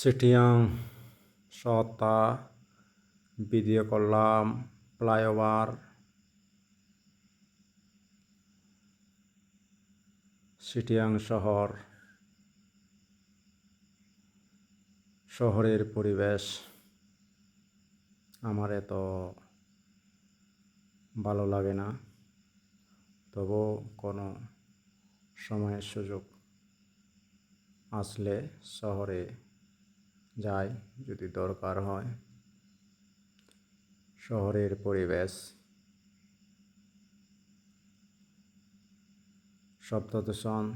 সিটিয়াং সতা video করলাম flyover, সিটিয়াং শহর, শহরের পরিবেশ। আমার এত ভালো লাগে না, তবু কোনো সময়ের সুযোগ আসলে শহরে যাই যদি দরকার হয়। শহরের পরিবেশ। শব্দ দূষণ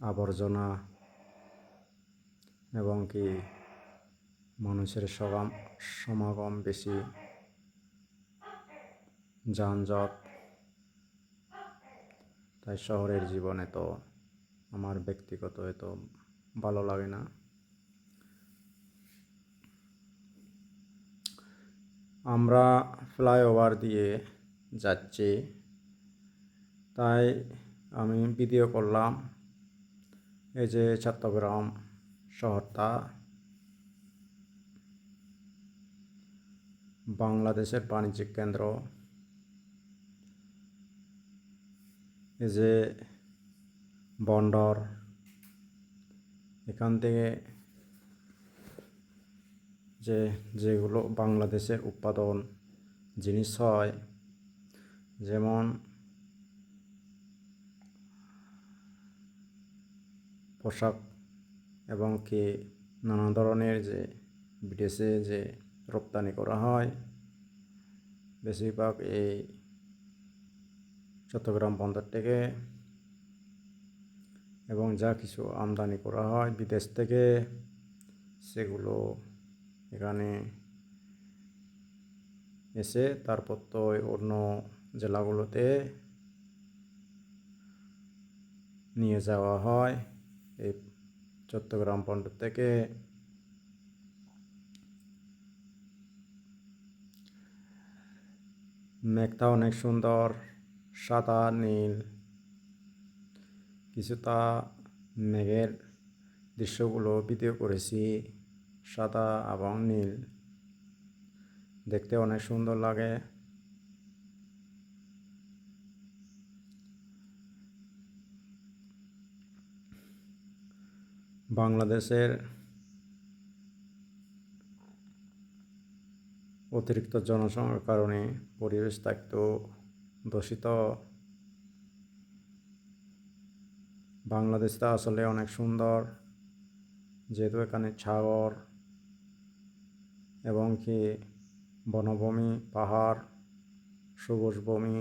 আবর্জনা। এবং কি মানুষের সমাগম সমাগম বেশি। যানজট। তাই শহরের জীবনে তো আমার ব্যক্তিগত এত ভালো লাগে না। আমরা ফ্লাইওভার দিয়ে যাচ্ছি, তাই আমি ভিডিও করলাম। এই যে চট্টগ্রাম শহরটা। বাংলাদেশের বাণিজ্যিক কেন্দ্র। এই যে বন্দর। এখান থেকে যে, যেগুলো বাংলাদেশের উৎপাদন জিনিস হয়, যেমন পোশাক এবং কি নানা ধরনের যে, বিদেশে যে রপ্তানি করা হয়, বেশিরভাগ এই চট্টগ্রাম বন্দর থেকে এবং যা কিছু আমদানি করা হয় বিদেশ থেকে, সেগুলো এখানে এসে তারপর তো অন্য জেলাগুলোতে নিয়ে যাওয়া হয়। এই চট্টগ্রাম বন্দর থেকে মেঘটা অনেক সুন্দর, সাদা, নীল কিছুটা মেঘের দৃশ্যগুলো ভিডিও করেছি, সাদা এবং নীল। দেখতে অনেক সুন্দর লাগে। বাংলাদেশের অতিরিক্ত জনসংখ্যার কারণে পরিবেশটা একটু দূষিত বাংলাদেশটা আসলে অনেক সুন্দর, যেহেতু এখানে সাগর এবং কি বনভূমি, পাহাড়, সবুজ ভূমি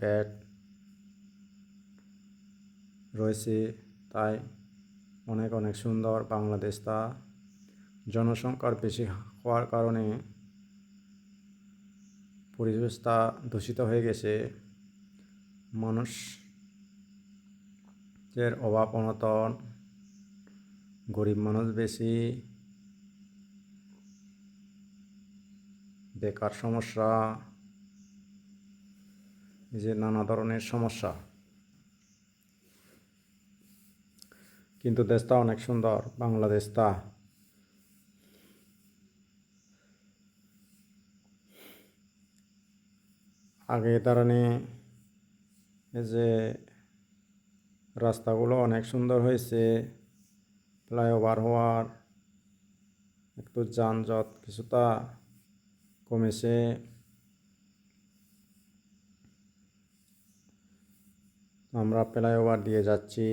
ক্ষেত রয়েছে, তাই অনেক অনেক সুন্দর বাংলাদেশটা। জনসংখ্যার বেশি হওয়ার কারণে পরিবেশটা দূষিত হয়ে গেছে। মানুষের অভাব অনটন, গরিব মানুষ বেশি, বেকার সমস্যা, এই যে নানা ধরনের সমস্যা। কিন্তু দেশটা অনেক সুন্দর, বাংলাদেশটা। আগে দাঁড়ানি এই যে রাস্তাগুলো অনেক সুন্দর হয়েছে, ফ্লাইওভার হওয়ার, একটু যানজট কিছুটা কমেছে। আমরা ফ্লাইওভার দিয়ে যাচ্ছি।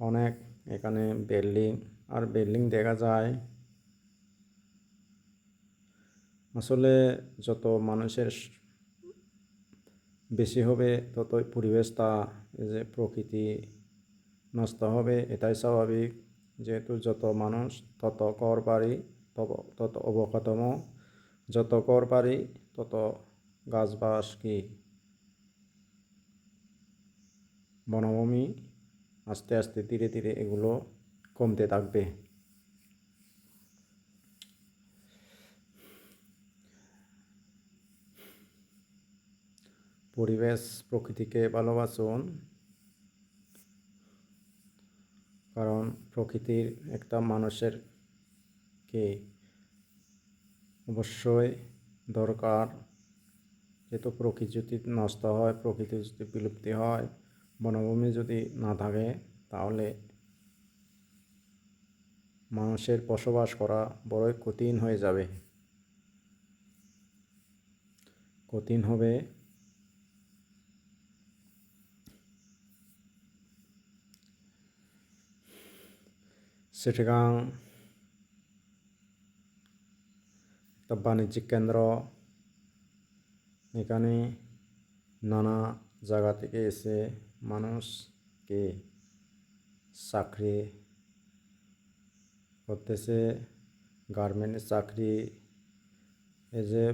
অনেক এখানে বিল্ডিং, আর বিল্ডিং দেখা যায়। আসলে যত মানুষের বেশি হবে ততই পরিবেশটা যে প্রকৃতি নষ্ট হবে, এটাই স্বাভাবিক। যেহেতু যত মানুষ তত কর পারি তত অবকাঠাম যত কর পারি, তত গাছবাস কি বনভূমি আস্তে আস্তে ধীরে ধীরে এগুলো কমতে থাকবে। পরিবেশ, প্রকৃতিকে ভালোবাসুন। কারণ প্রকৃতির একটা মানুষের কে অবশ্যই দরকার। যেহেতু প্রকৃতি যদি নষ্ট হয়, প্রকৃতি যদি বিলুপ্তি হয়, বনভূমি যদি না থাকে, তাহলে মানুষের বসবাস করা বড়ই কঠিন হয়ে যাবে। কঠিন হবে চিটাগাং একটা বাণিজ্যিক কেন্দ্র এখানে নানা জায়গা থেকে এসে মানুষকে চাকরি করতেছে গার্মেন্টের চাকরি এই যে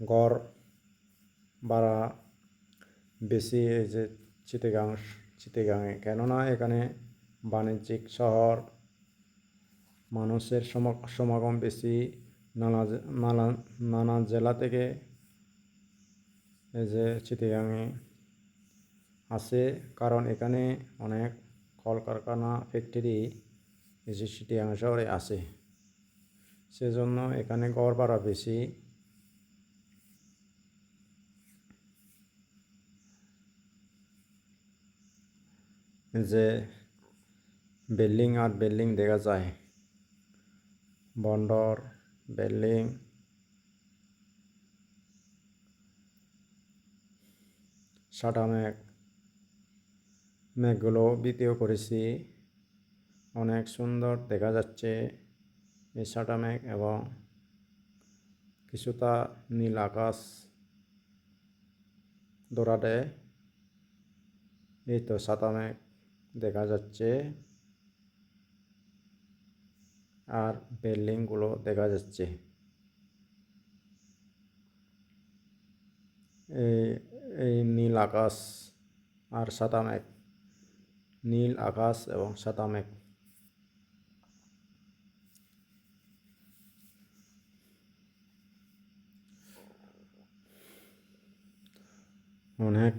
গড় ভাড়া বেশি এই যে চিতেগাং চিতেগাংয়ে কেননা এখানে বাণিজ্যিক শহর। মানুষের সমা- সমাগম বেশি নানা নানা নানা জেলা থেকে এই যে চিতেগাংয়ে আসে। কারণ এখানে অনেক কলকারখানা, ফ্যাক্টরি এই যে চিটিয়াং শহরে আছে সেজন্য এখানে গড় ভাড়া বেশি। যে বিল্ডিং আর বিল্ডিং দেখা যায়। বন্দর বিল্ডিং সাদা মেঘ। মেঘগুলো ভিডিও করেছি। অনেক সুন্দর দেখা যাচ্ছে এই সাদা মেঘ এবং কিছুটা নীল আকাশ। দেয় এই তো সাদা মেঘ দেখা যাচ্ছে। আর বিল্ডিংগুলো দেখা যাচ্ছে। এই নীল আকাশ আর সাদা মেঘ। নীল আকাশ এবং সাদা মেঘ। অনেক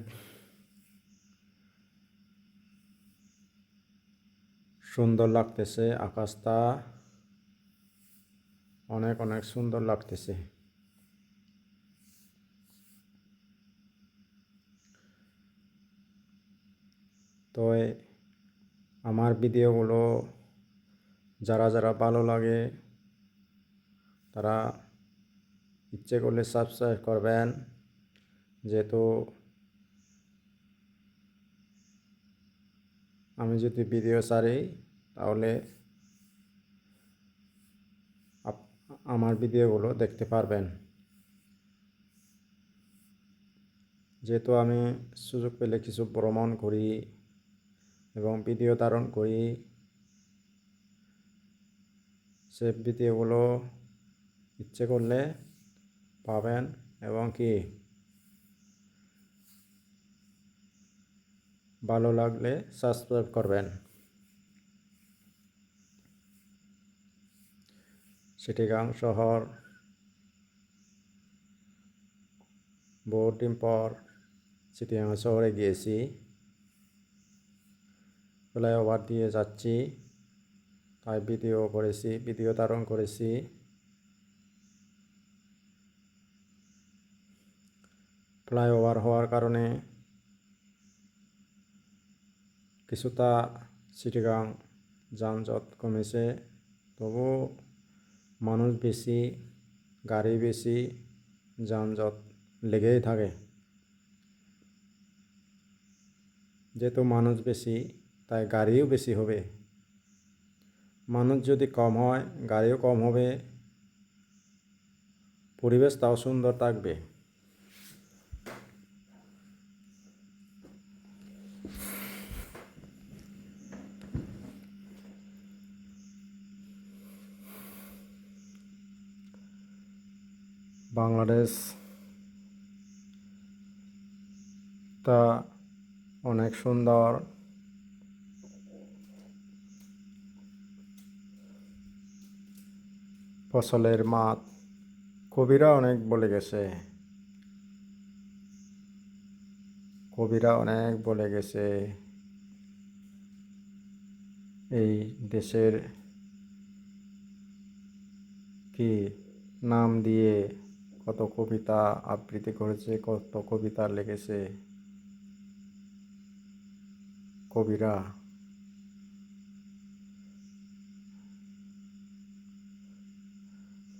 সুন্দর লাগতেছে আকাশটা। অনেক অনেক সুন্দর লাগতেছে। তো আমার ভিডিওগুলো যারা যারা ভালো লাগে, তারা ইচ্ছে করলে সাবস্ক্রাইব করবেন। যেহেতু আমি যদি ভিডিও ছাড়ি, তাহলে আমার ভিডিওগুলো দেখতে পারবেন। যেহেতু আমি সুযোগ পেলে কিছু ভ্রমণ করি এবং ভিডিও ধারণ করি, সে ভিডিওগুলো ইচ্ছে করলে পাবেন এবং কি ভালো লাগলে সাবস্ক্রাইব করবেন। চিটিগাং শহর। বহুত দিন পর চিটিগাং শহরে গিয়েছি। ফ্লাইওভার দিয়ে যাচ্ছি। তাই ভিডিও করেছি, ভিডিও ধারণ করেছি। ফ্লাইওভার হওয়ার কারণে কিছুটা চিটিগাং যানজট কমেছে। তবু মানুষ বেশি, গাড়ি বেশি, যানজট লেগেই থাকে। যেহেতু মানুষ বেশি, তাই গাড়িও বেশি হবে। মানুষ যদি কম হয়, গাড়িও কম হবে। পরিবেশ তাও সুন্দর থাকবে। বাংলাদেশ তা অনেক সুন্দর। ফসলের মাঠ কবিরা অনেক বলে গেছে। কবিরা অনেক বলে গেছে। এই দেশের কি নাম দিয়ে কত কবিতা আবৃত্তি করেছে, কত কবিতা লিখেছে। কবিরা।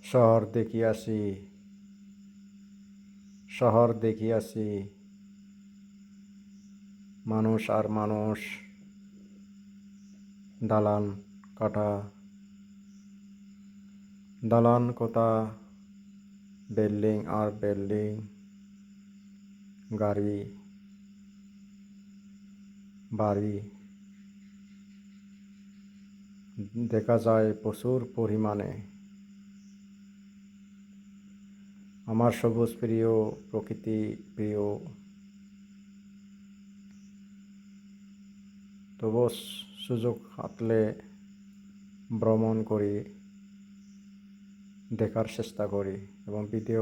শহর দেখিয়াছি শহর দেখিয়াছি মানুষ আর মানুষ, দালান কাটা। দালান কোথা? বিল্ডিং আর বিল্ডিং গাড়ি, বাড়ি। দেখা যায় প্রচুর পরিমাণে। আমার সবুজ প্রিয়, প্রকৃতি প্রিয়। তবুও সুযোগ হাতলে ভ্রমণ করি, দেখার চেষ্টা করি। এবং ভিডিও